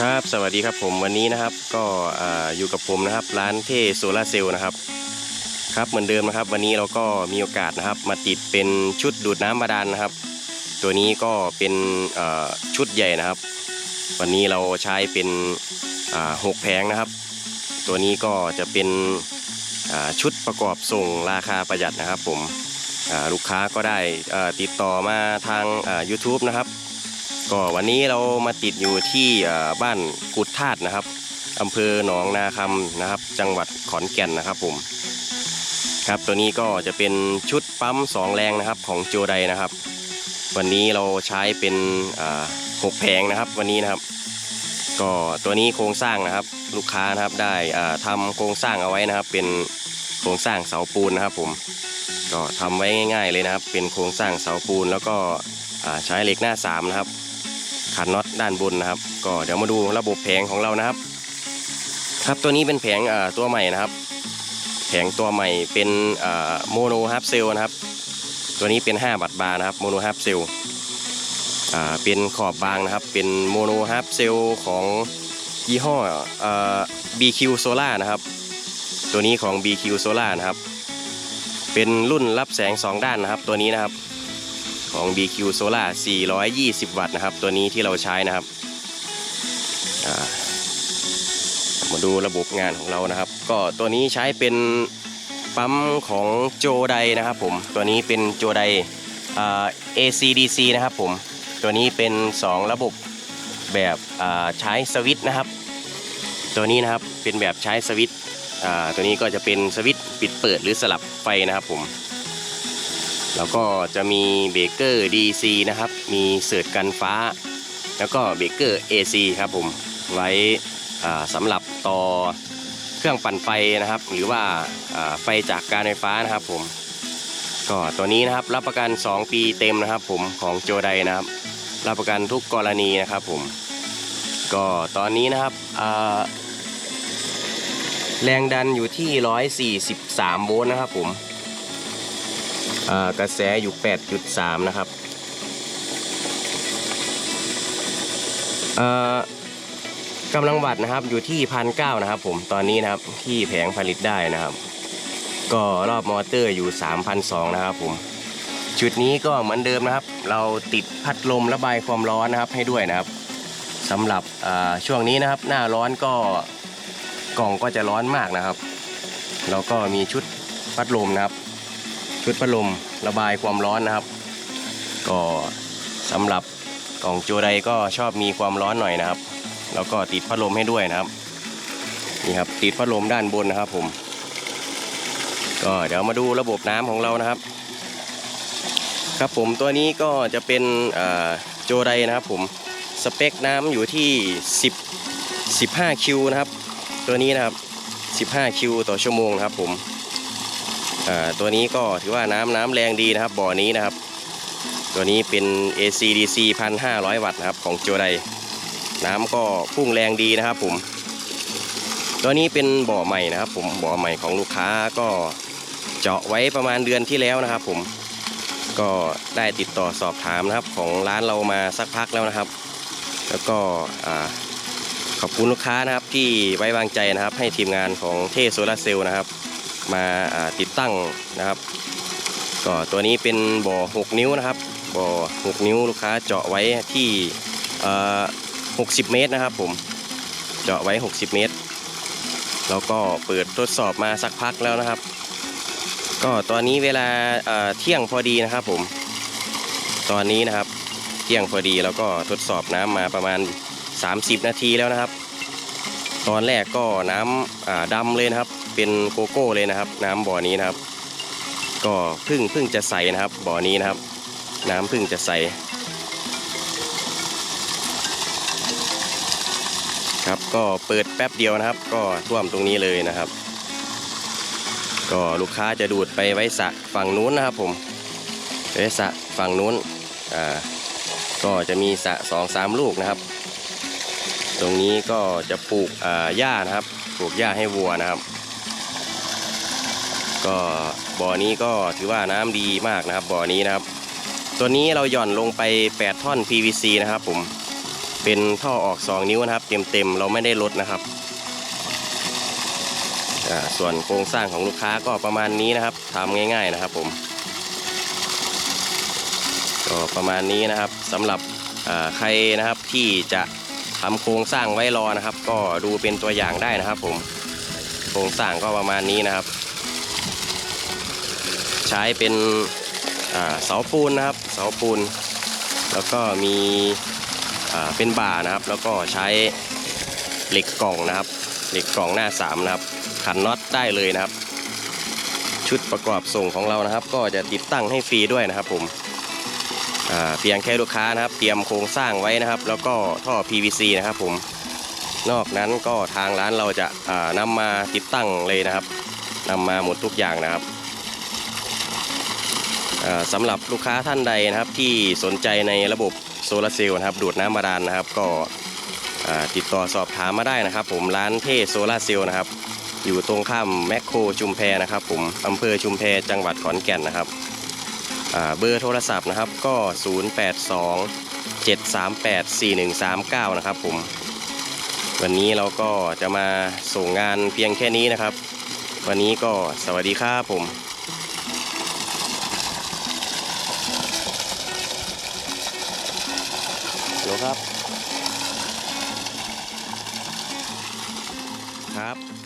ครับสวัสดีครับผมวันนี้นะครับก็อ่าอยู่กับผมนะครับร้านเทโซลาเซลล์นะครับครับเหมือนเดิมนะครับ วันนี้เราก็มีโอกาสนะครับ มาติดเป็นชุดดูดน้ำบาดาลนะครับ ตัวนี้ก็เป็นชุดใหญ่นะครับ วันนี้เราใช้เป็นหกแผงนะครับ ตัวนี้ก็จะเป็นชุดประกอบส่งราคาประหยัดนะครับ ผมลูกค้าก็ได้ติดต่อมาทางอ่า YouTube นะครับ ก็วันนี้เรามาติดอยู่ที่บ้านกุดธาตุนะครับอำเภอหนองนาคำนะครับ จังหวัดขอนแก่นนะครับผมครับตัวนี้ก็จะเป็นชุดปั๊มสองแรงนะครับของโจไดนะครับ วันนี้เราใช้เป็นหกแผงนะครับวันนี้นะครับ ก็ตัวนี้โครงสร้างนะครับ ลูกค้านะครับได้อ่าทำโครงสร้างเอาไว้นะครับ เป็นโครงสร้างเสาปูนนะครับ ผมก็ทำไว้ง่าย ๆเลยนะครับ เป็นโครงสร้างเสาปูนแล้วก็ใช้เหล็กหน้าสามนะครับ ขันน็อตด้านบนนะครับ ก็เดี๋ยวมาดูระบบแผงของเรานะครับ ครับตัวนี้เป็นแผงอ่าตัวใหม่นะครับ แผงตัวใหม่เป็นโมโนฮับเซลนะครับ ตัวนี้เป็น 5 บัตรบาร์นะครับโมโนฮับเซลเป็นขอบบางนะครับ เป็นโมโนฮับเซลของยี่ห้ออ่า BQ Solar นะครับ ตัวนี้ของ BQ Solar นะครับ เป็นรุ่นรับแสง 2 ด้านนะครับ ตัวนี้นะครับ ของ BQ Solar 420 วัตต์นะครับ ตัวนี้ที่เราใช้นะครับามาดูระบบงานของเรานะครับ ก็ตัวนี้ใช้เป็นปั๊มของโจไดนะครับผม ตัวนี้เป็นโจไดอ ACDC นะครับผม ตัวนี้เป็น 2 ระบบแบบใช้สวิตช์นะครับ ตัวนี้นะครับเป็นแบบใช้สวิตตัวนี้ก็จะเป็นสวิตปิดเปิดหรือสลับไฟนะครับผม แล้วก็จะมีเบรกเกอร์ DC นะครับ มีเสิร์ตกันฟ้า แล้วก็เบรกเกอร์ AC ครับผม ไว้สำหรับต่อเครื่องปั่นไฟนะครับ หรือว่าไฟจากการไฟฟ้านะครับผม ก็ตัวนี้นะครับรับประกัน 2 ปีเต็มนะครับ ผมของโจไดนะครับ รับประกันทุกกรณีนะครับผม ก็ตอนนี้นะครับแรงดันอยู่ที่ 143 โวลต์นะครับผม กระแสอยู่ 8.3 นะครับอ่ากำลังวัตต์นะครับอยู่ที่พันเนะครับผมตอนนี้นะครับที่แผงผลิตได้นะครับ ก็รอบมอเตอร์อยู่ 3,200 นะครับผมชุดนี้ก็เหมือนเดิมนะครับ เราติดพัดลมระบายความร้อนนะครับให้ด้วยนะครับสำหรับอ่าช่วงนี้นะครับ หน้าร้อนก็กล่องก็จะร้อนมากนะครับแล้วก็มีชุดพัดลมนะครับ ชุดพัดลมระบายความร้อนนะครับ ก็สำหรับกล่องโจไดก็ชอบมีความร้อนหน่อยนะครับ แล้วก็ติดพัดลมให้ด้วยนะครับนี่ครับติดพัดลมด้านบนนะครับผม ก็เดี๋ยวมาดูระบบน้ำของเรานะครับ ครับผมตัวนี้ก็จะเป็นโจไดนะครับผมสเปคน้ำอยู่ที่ 10 15คิวนะครับ ตัวนี้นะครับ 15คิวต่อชั่วโมงนะครับผม ตัวนี้ก็ถือว่าน้ำน้ำแรงดีนะครับบ่อนี้นะครับ ตัวนี้เป็น ACDC 1,500 วัตต์นะครับของโจไดน้ำก็พุ่งแรงดีนะครับผมตัวนี้เป็นบ่อใหม่นะครับ ผมบ่อใหม่ของลูกค้าก็เจาะไว้ประมาณเดือนที่แล้วนะครับ ผมก็ได้ติดต่อสอบถามนะครับของร้านเรามาสักพักแล้วนะครับ แล้วก็ขอบคุณลูกค้านะครับที่ไว้วางใจนะครับ ให้ทีมงานของเทสโซลาเซลล์นะครับ มาติดตั้งนะครับ ก็ตัวนี้เป็นบ่อ 6 นิ้วนะครับ บ่อ 6 นิ้วลูกค้าเจาะไว้ที่60 เมตรนะครับผม เจาะไว้ 60 เมตร แล้วก็เปิดทดสอบมาสักพักแล้วนะครับ ก็ตอนนี้เวลาเอ่อเที่ยงพอดีนะครับผม ตอนนี้นะครับเที่ยงพอดีแล้วก็ทดสอบน้ำมาประมาณ 30 นาทีแล้วนะครับ ตอนแรกก็น้ำอ่าดำเลยนะครับ เป็นโกโก้เลยนะครับ น้ำบ่อนี้นะครับ ก็พึ่งพึ่งจะใสนะครับบ่อนี้นะครับ น้ำพึ่งจะใสครับก็เปิดแป๊บเดียวนะครับ ก็ท่วมตรงนี้เลยนะครับ ก็ลูกค้าจะดูดไปไว้สะฝั่งนู้นนะครับผมไว้สะฝั่งนู้นอ่าก็จะมีสะสองสามลูกนะครับ ตรงนี้ก็จะปลูกอ่าหญ้านะครับ ปลูกหญ้าให้วัวนะครับ ก็บ่อนี้ก็ถือว่าน้ำดีมากนะครับบ่อนี้นะครับ ตัวนี้เราหย่อนลงไป 8 ท่อน PVC นะครับ ผมเป็นท่อออก 2 นิ้วนะครับ เต็มๆเราไม่ได้ลดนะครับส่วนโครงสร้างของลูกค้าก็ประมาณนี้นะครับทำง่ายๆนะครับผมก็ประมาณนี้นะครับสำหรับอ่าใครนะครับที่จะ ทำโครงสร้างไว้รอนะครับ ก็ดูเป็นตัวอย่างได้นะครับ ผมโครงสร้างก็ประมาณนี้นะครับ ใช้เป็นเสาปูนนะครับเสาปูน แล้วก็มีเป็นบ่านะครับ แล้วก็ใช้เหล็กกล่องนะครับเหล็กกล่องหน้าสามนะครับขันน็อตได้เลยนะครับ ชุดประกอบส่งของเรานะครับ ก็จะติดตั้งให้ฟรีด้วยนะครับผม เพียงแค่ลูกค้านะครับ เตรียมโครงสร้างไว้นะครับ แล้วก็ท่อ PVC นะครับผมนอกนั้นก็ทางร้านเราจะอ่านำมาติดตั้งเลยนะครับนำมาหมดทุกอย่างนะครับอ่าสำหรับลูกค้าท่านใดนะครับที่สนใจในระบบโซลาร์เซลล์นะครับดูดน้ำบาดาลนะครับ ก็ติดต่อสอบถามมาได้นะครับ ผมร้านเทโซลาร์เซลล์นะครับ อยู่ตรงข้ามแมคโครชุมแพนะครับ ผมอำเภอชุมแพจังหวัดขอนแก่นนะครับ เบอร์โทรศัพท์นะครับก็ 082 738 4139 นะครับผม วันนี้เราก็จะมาส่งงานเพียงแค่นี้นะครับ วันนี้ก็สวัสดีครับผมฮัลโหลครับ ครับ